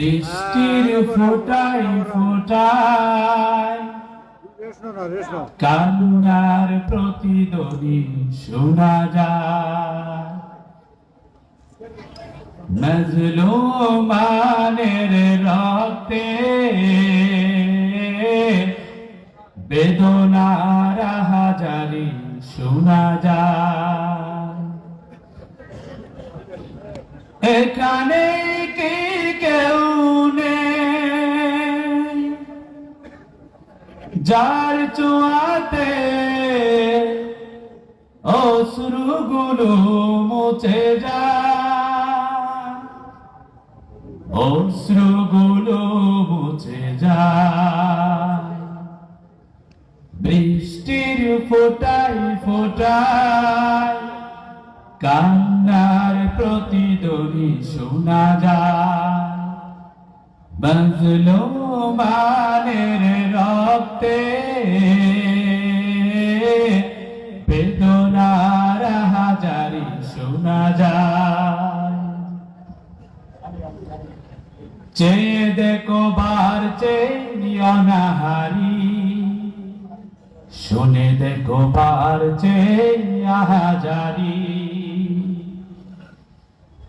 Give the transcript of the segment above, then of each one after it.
বৃষ্টির ফোটাই ফোটায় কান্নার প্রতিধ্বনি শোনা যায়। মজলুমানের রক্তে বেদনার হাজারি শোনা যায়। এখানে যার চোয়াতে অশ্রুগুলো মুছে যায় অশ্রুগুলো মুছে যা। বৃষ্টির ফোটাই ফোটায় কান্নার প্রতিধ্বনি শোনা যায়। বাজলো মানের রক্তে বেদনার হাজারি শোনা যায়। চেয়ে দেখো বার চেয়ে অনাহারি শুনে দেখো বার চেয়ে হাজারি।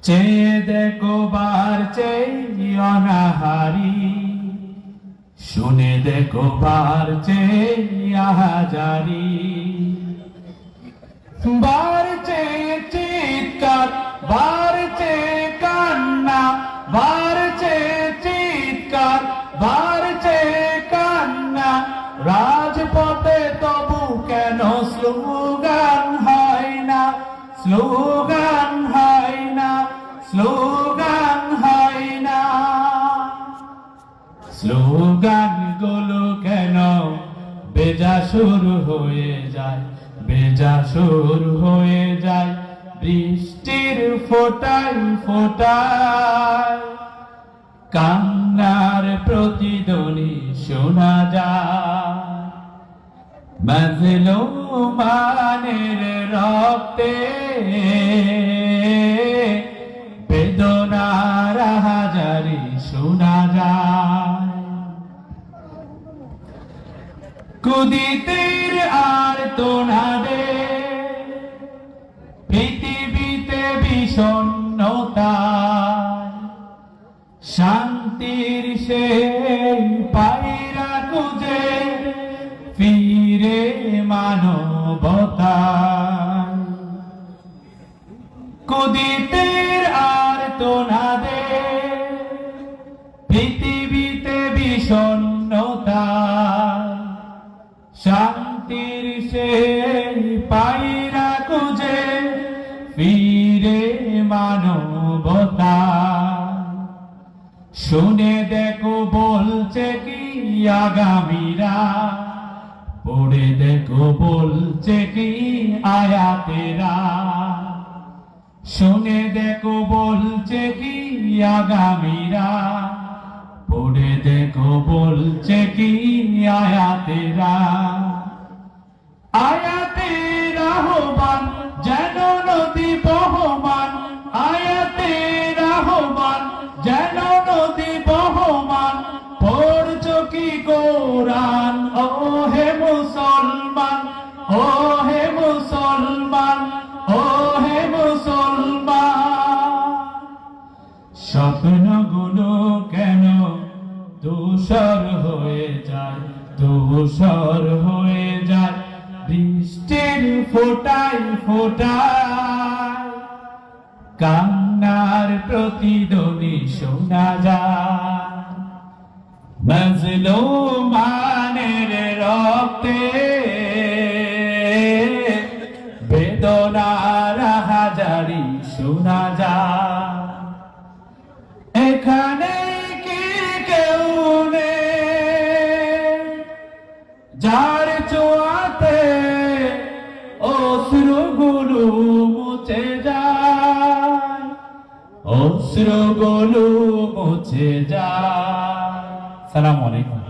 চেয়ে দেখো বার চেয়ে অনাহারি শুনে দেখো বার আহাজারি। হাজারি স্লোগানগুলো কেন বেজা শুরু হয়ে যায়? বেজা শুরু হয়ে যায়, বৃষ্টির ফোটাই ফোটায়। কান্নার প্রতিধ্বনি শোনা যায়। মজলো মানের রক্তে বেদনার হাজারি শোনা কুদিতের আর তোনারে পৃথিবীতে বিষণ্ণতা শান্তির সে পায়রা খুঁজে ফিরে মানবতা। কুদিতের আর তোনাদে শান্তির সে পায়রা খুঁজে ফিরে মানবতা। শুনে দেখো বলছে কি আগামীরা, পড়ে দেখো বলছে কি আয়াতেরা। শুনে দেখো বলছে কি আগামীরা পড়ে দেখো বলছে কি আয়াতেরা? আয়াতের আহ্বান যেন নদী বহমান। আয়াতের আহ্বান যেন নদী বহমান। পড়ছ কি কোরআন ও হে মুসলমান ও হে মুসলমান ও হে মুসলমান। স্বপ্নগুলো কেন দূষর হয়ে যায় দূষর হয়ে যায়, বৃষ্টির ফোটাই ফোটায়। কান্নার প্রতিধ্বনি শোনা যায়। মানের রক্তে বেদনার হাজারি শোনা যায়। অশ্রুগুলো মুছে যায় সালাম আলাইকুম।